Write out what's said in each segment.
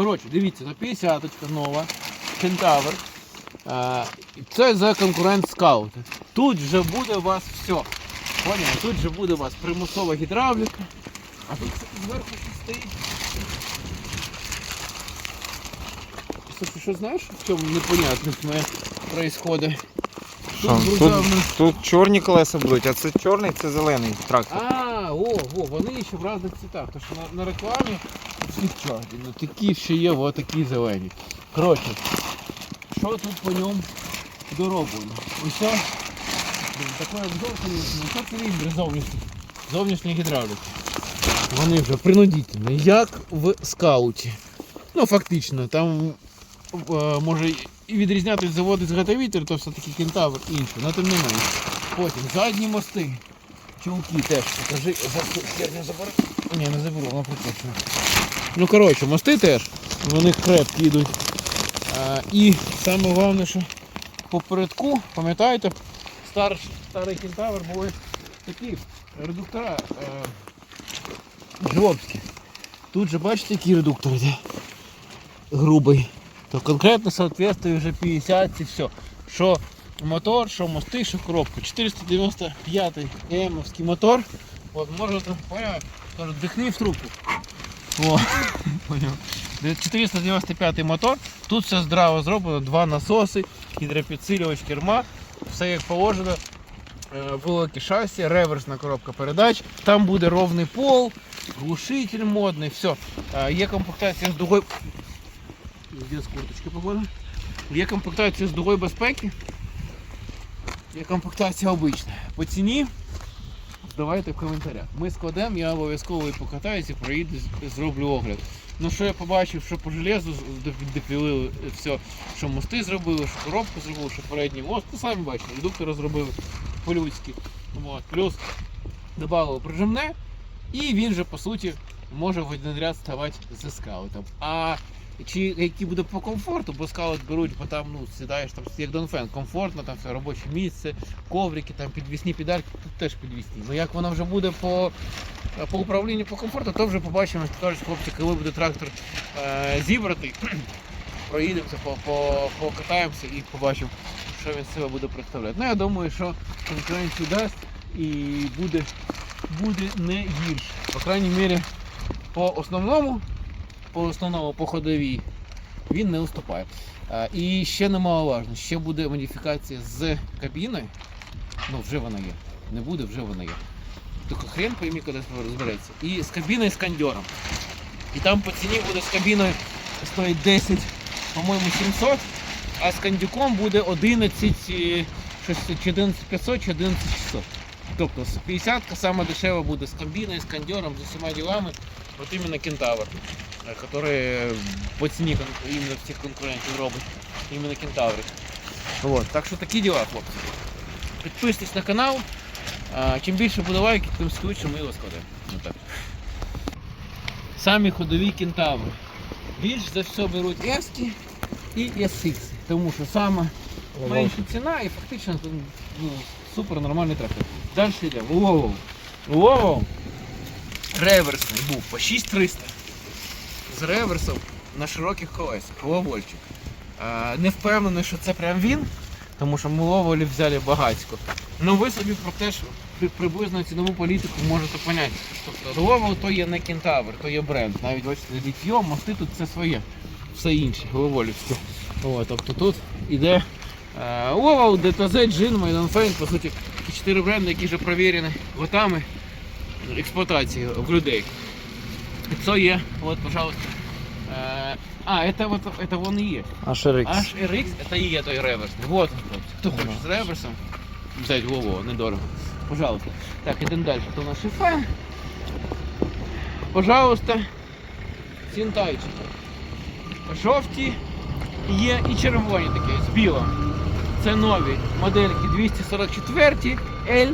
Коротше, дивіться, на 50 нова, Кентавр. Е, Це за конкурент скаут. Тут вже буде у вас все. Поняли? Тут вже буде у вас примусова гідравліка. А тут зверху стоїть. Слухай, що знаєш, в чому непонятно? Що? Тут Тут, тут чорні колеса будуть, а це чорний, це зелений трактор. А, о, о, вони ще в різних цвітах. Тому що на, на рекламі чорні, ну такі ще є, о, такі зелені. Коротше, що тут по ньому дороблено? Ось такий обзор, звісно, це циліндри зовнішні, зовнішні гідравліки. Вони вже принудительні, як в скауті. Ну, фактично, там е, може і відрізнятися завод зготовитель, то все-таки кентавр інший, але тим не менше. Потім задні мости. Чулки теж покажи. Херню заберу. Ні, не заберу, воно прикручено. Ну коротше, мости теж. Вони крепкі йдуть. А, і саме головне, що попередку, пам'ятаєте, стар, старий кентавр були такі редуктора е. Тут же бачите, який редуктор йде. Грубий. То конкретно соответствує вже 50 і все. Що мотор, що мости, що коробка. 495 ЕМовський мотор. От можете, поняв, кажуть, дихни в трубку. О, поняв. 495 мотор. Тут все здраво зроблено, два насоси, гідропідсилювач керма, все як положено. Е, Велике шасі, реверсна коробка передач. Там буде ровний пол, глушитель модний, все. Е, Є комплектація з дугою. Є комплектація з дугою безпеки. Є комплектація обична. По ціні здавайте в коментарях. Ми складемо, я обов'язково і покатаюся, проїду, з- зроблю огляд. Ну що я побачив, що по железу допілили все, що мости зробили, що коробку зробили, що передній мост. Ну самі бачите, редуктори зробили по-людськи. Плюс додали прижимне, і він же по суті може в один ряд ставати за скаутом. А чи який буде по комфорту, бо скаут беруть, бо там ну, сідаєш там як Донфен, комфортно, там все робоче місце, коврики, там підвісні педальки, тут теж підвісні. Ну як воно вже буде по, по управлінню по комфорту, то вже побачимо, як кажуть хлопці, коли буде трактор е, зібратий. Проїдемося, по, по, покатаємося і побачимо, що він себе буде представляти. Ну я думаю, що конкуренцію дасть і буде, буде не гірше. По крайній мірі, по основному по основному по ходовій він не уступає. І ще немаловажно, ще буде модифікація з кабіною. Ну, вже вона є. Не буде, вже вона є. Тільки хрен пойми, коли розбереться. І з кабіною з кондьором. І там по ціні буде з кабіною стоїть 10, по-моєму, 700, а з кондюком буде 11, е, щось, 11500 чи 11600. Тобто з 50 саме дешева буде з кабіною, з кондьором, з усіма ділами. От іменно кентавр. э, которые по цене кон- именно всех конкурентов робот. Именно кентавры. Вот. Так що такі діла, хлопці. Підписуйтесь на канал. А, чим більше буде лайків, тим швидше ми його складемо. Ну, так. Самі ходові кентаври. Більш за все беруть S і SX. Тому що саме менша ціна і фактично ну, супер нормальний трактор. Далі йде. Воу. Воу. Реверсний був по 6300 з реверсом на широких колесах. Ловольчик. Не впевнений, що це прям він, тому що ми ловолі взяли багатько. Ну ви собі про те, що приблизно цінову політику можете поняти. Тобто Ловол то є не кентавр, то є бренд. Навіть бачите, літьо, мости тут це своє. Все інше, ловолівське. О, тобто тут іде е, Ловол, ДТЗ, Джин, Майданфейн, по суті, ті чотири бренди, які вже провірені готами експлуатації в людей. Це є, от, пожалуйста. Е, а, это вот это вон и есть. HRX. HRX это и є той реверс. Вот он, хлопці. Хто хоче з реверсом? Взять Вову, недорого. Пожалуйста. Так, ідемо далі. То у нас шифе. Пожалуйста. Сінтайчики. Жовті є і червоні такі, з білим. Це нові модельки 244 L,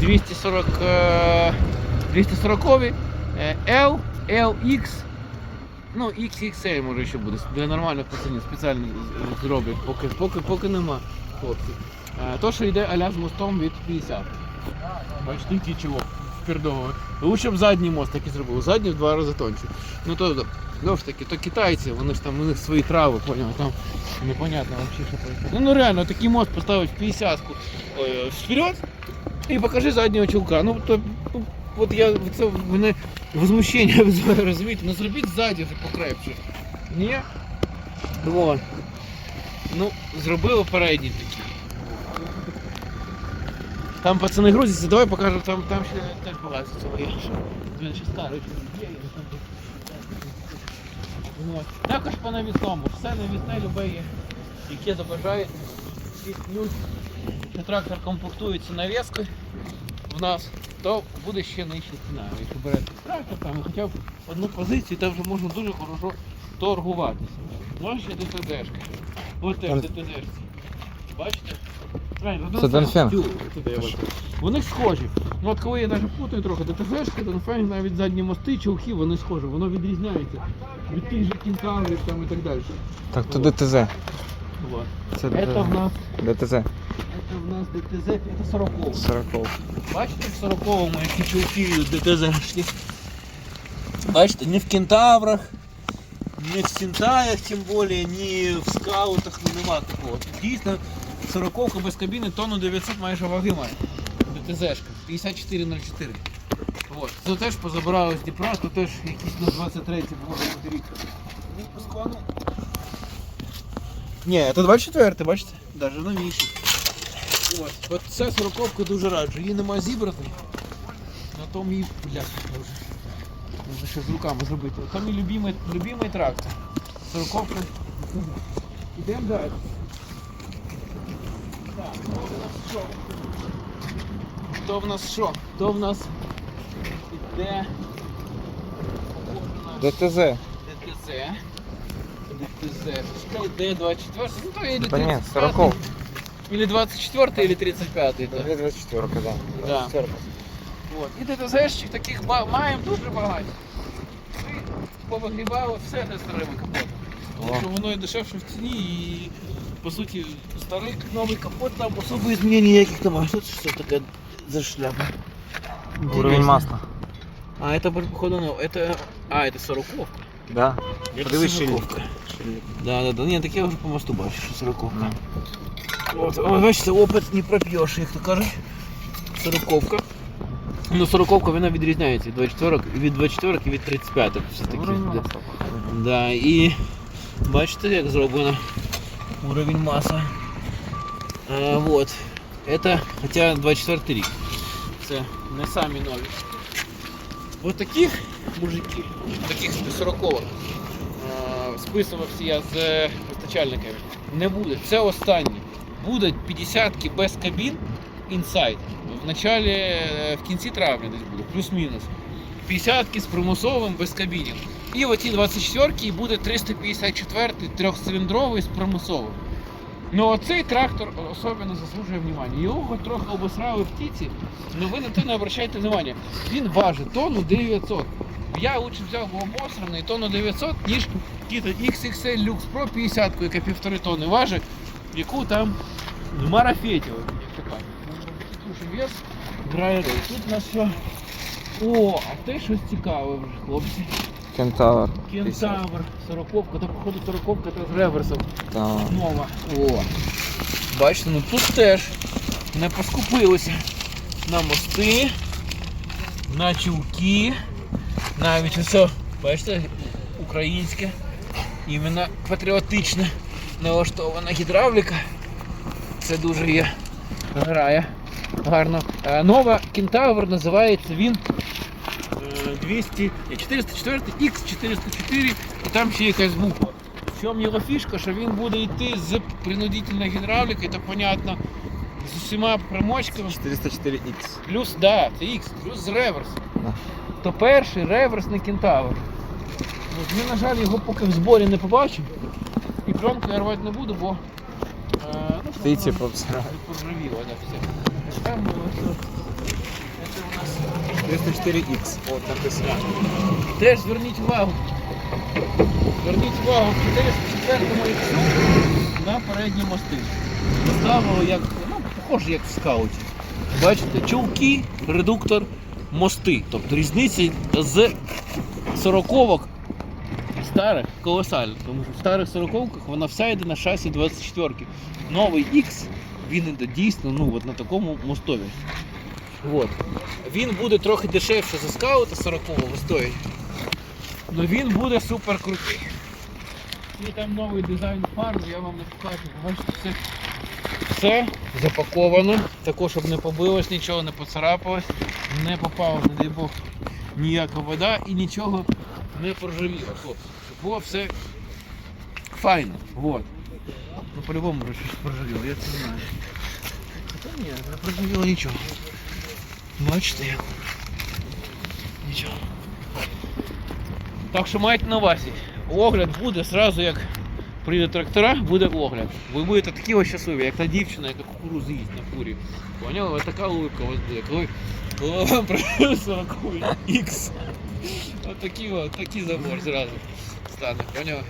240, е, 240 е, L, LX, ну XXL може ще буде. Для нормальних пацанів спеціально зроблять, поки, поки, поки нема хлопці. Е, То, що йде аля з мостом від 50. Бачите, який чого впердовує. Лучше б задній мост так і зробили. Задній в два рази тоньше. Ну то знову ж таки, то китайці, вони ж там у них свої трави, поняв, там непонятно взагалі, що происходит. Ну, ну реально, такий мост поставить в 50-ку вперед і покажи заднього чулка. Ну то ну, от я це мене возмущення визиває, розумієте, ну зробіть ззаді вже покрепше. Ні? Вот. Ну, зробили передній такий. Там пацани грузяться, давай покажу, там, там ще теж багато цього є. Він ще старий ще є, там Вот. Також по навісному. Все навісне любе є, яке забажаєте. Плюс, трактор комплектується навіскою в нас, то буде ще нижча ціна. Якщо берете трактор, там хоча б одну позицію, там вже можна дуже хорошо торгуватися. Може ще ДТЗшка. Ось теж Дон- Бачите? Правильно, Це Донфен. Тю, туди я бачу. Вони схожі. Ну от коли я навіть путаю трохи ДТЗшки, Донфен, навіть задні мости, чолки, вони схожі, воно відрізняється від тих же кінкаврів там і так далі. Так, то ДТЗ. Вот. Це Это в нас, ДТЗ. Это в нас ДТЗ, это 40 40. Бачите, в 40-му які чулки ДТЗшні. Бачите, не в кентаврах, не в сінтаях, тим більше, ні в скаутах, ну нема такого. Дійсно, 40 без кабіни тонну 900 майже ваги має. ДТЗшка, 5404. От. Це теж позабирали з Дніпра, то теж якісь на 23 було рік. Ну, по складу. Ні, це 24, бачите? Даже новіший. От ця сороковка дуже раджу. Її нема зібрати. На тому її бляха вже. Можна ще з руками зробити. Це мій любимий, любимий трактор. Сороковка. Ідемо далі. Так, то в нас що? То в нас іде. ДТЗ. ДТЗ. ДТЗ. Пускай йде 24. Ну то или Та ні, 35. 40. Или 24 или 35 это. 24, да. Да. 24. Вот. І ДТЗшчих таких ба- маємо дуже багато. Ми повигрібали все для старими капотами. Тому О. що воно і дешевше в ціні і по суті старий новий капот там особо змін ніяких немає. Що це що таке за шляпа? Уровень масла. А, это походу, ну, это... А, это сороковка. Да. Это Подивись сороковка. Да, да, да. Ні, так я вже по мосту бачу, що сороковка. Да. От, бачите, опит не проп'єш, як то кажуть. Сороковка. Ну, сороковка вона відрізняється від 24 від 24 і від 35 все-таки. Да. і бачите, як зроблено уровень маса. А, вот. Это, хотя 24 рік. Це не самі нові. Вот таких мужиків, таких 40 списувався я з е, постачальниками. Не буде. Це останні. Будуть 50-ки без кабін інсайд. В началі, е, в кінці травня десь буде, плюс-мінус. 50-ки з примусовим без кабінів. І оті 24-ки буде 354 трьохциліндровий з примусовим. Ну оцей трактор особливо заслужує внимання. Його трохи обосрали птиці, але ви на те не обращайте внимання. Він важить тонну 900. Я лучше взяв би обосраний тонну 900, ніж XXL Lux Pro 50, яка півтори тонни важить, яку там марафетили. як то кажуть. Дуже вес грає роль. Тут у нас що? О, а те щось цікаве вже, хлопці. Кентавр. Кентавр, сороковка, то походу сороковка це з реверсом. Так. Нова. О. Бачите, ну тут теж не поскупилися на мости, на чулки, навіть усе, бачите, українське, іменно патріотичне налаштована гідравліка. Це дуже є грає гарно. Е, Нова Кентавр називається він е, 200, 404 X404 і там ще якась буква. В чому його фішка, що він буде йти з принудительної гідравліки, то понятно, з усіма примочками. 404X. Плюс, да, це X, плюс з реверс. Да. То перший реверсний кентавр. Ми, на жаль, його поки в зборі не побачимо. І пленку я рвати не буду, бо е, ну, Птиці. Да, все. Там було. Це у нас 304X. От написано. Теж зверніть увагу. Зверніть увагу, в 404 іксу на передні мости. Поставили як, ну, похоже, як в скауті. Бачите, чулки, редуктор, мости. Тобто різниця з сороковок старих колосальна. Тому що в старих сороковках вона вся йде на шасі 24. Новий X, він іде дійсно ну, от на такому мостові. От. Він буде трохи дешевше за скаута 40-го стоїть. Але він буде супер крутий. І там новий дизайн фар, я вам не покажу. Бачите, все, все запаковано. Також, щоб не побилось, нічого не поцарапалось, не попала, не дай Бог, ніяка вода і нічого не проржавіло. Було все файно. Вот. Ну по-любому щось проржавіло, я це знаю. Та ні, не проржавіло нічого. Бачите як? Нічого. Так що майте на увазі. Огляд буде зразу як прийде трактора, буде огляд. Ви будете такі ось щасливі, як та дівчина, яка кукурузу їсть на фурі. Поняли? Ось така улыбка у вас буде. Коли, коли вам привезли 40 X. От такі, забор зразу стане, поняли?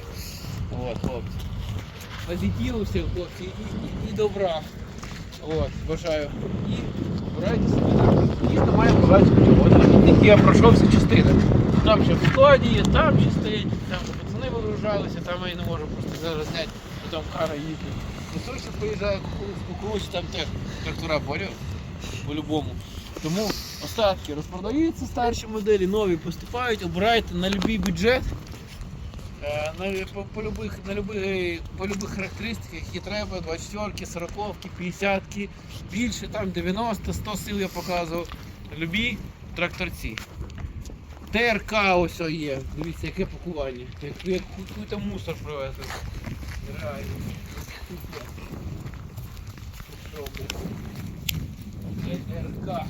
От, хлопці. Позитиву всіх хлопці і, і, і добра. От, бажаю. І брайте собі. І немає бажати. От тільки я пройшов всі частини. Там ще в складі є, там ще стоять, там пацани вигружалися, там я не можу просто зараз зняти, бо кара їздить. Ну точно поїжджає кукурудзі, там теж трактора поряд, по-любому. Тому остатки розпродаються старші моделі, нові поступають, обирайте на будь-який бюджет. Е, На, по, по, любих, на любих, по любих характеристиках, які треба, 24, 40, 50, більше, там 90, 100 сил я показував. Любі тракторці. ТРК ось є. Дивіться, яке пакування. Як, як який-то мусор привезли. Реально. ТРК.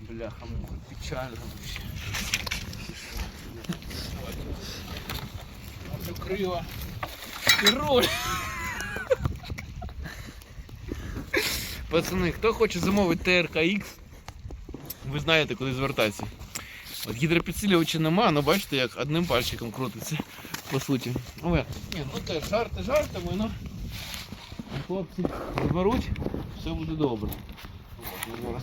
Бляха, муха, печально вообще. Ось крила. І руль. Пацани, хто хоче замовити ТРК X, ви знаєте, куди звертатися. От гідропідсилювача нема, але бачите, як одним пальчиком крутиться, по суті. Але, ні, ну теж жарти жартами, ну хлопці зберуть, все буде добре. От,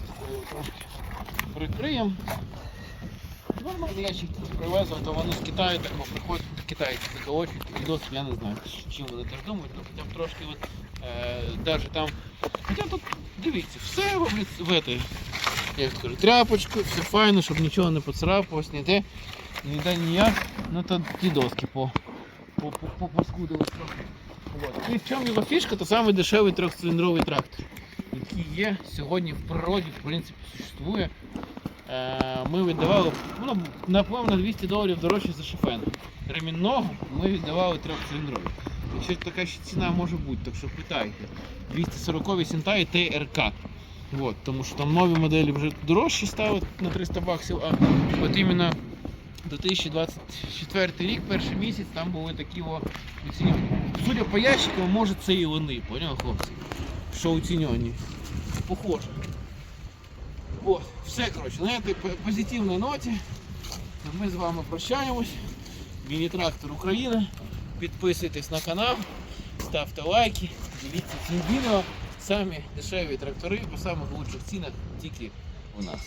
трошки прикриємо. Ящик привезли, то вони з Китаю так бо приходять китайці заколочують, і досить я не знаю, чим вони теж думають, хоча б трошки от, е, даже там. Хоча тут дивіться, все в, в этой, як скажу, тряпочку, все файно, щоб нічого не поцарапалось, ніде, ніде ніяк. Ну то ті доски по, по, по, по, поскудили трохи. Вот. І в чому його фішка, то самий дешевий трьохциліндровий трактор, який є сьогодні в природі, в принципі, существує. Е, Ми віддавали, ну, напевно, 200 доларів дорожче за шифен. Ремінного ми віддавали трьохциліндровий. Якщо така ще ціна може бути, так що питайте. 240 Сінта і ТРК. От, тому що там нові моделі вже дорожчі ставить на 300 баксів, а от іменно 2024 рік, перший місяць, там були такі о, оці, судя по ящикам, може це і вони, поняли, хлопці? Що оцінені. Похоже. От, все, коротше, на цій по- позитивній ноті ми з вами прощаємось. Міні-трактор України. Підписуйтесь на канал, ставте лайки, діліться цим відео. Самі дешеві трактори по самих лучших цінах тільки у нас.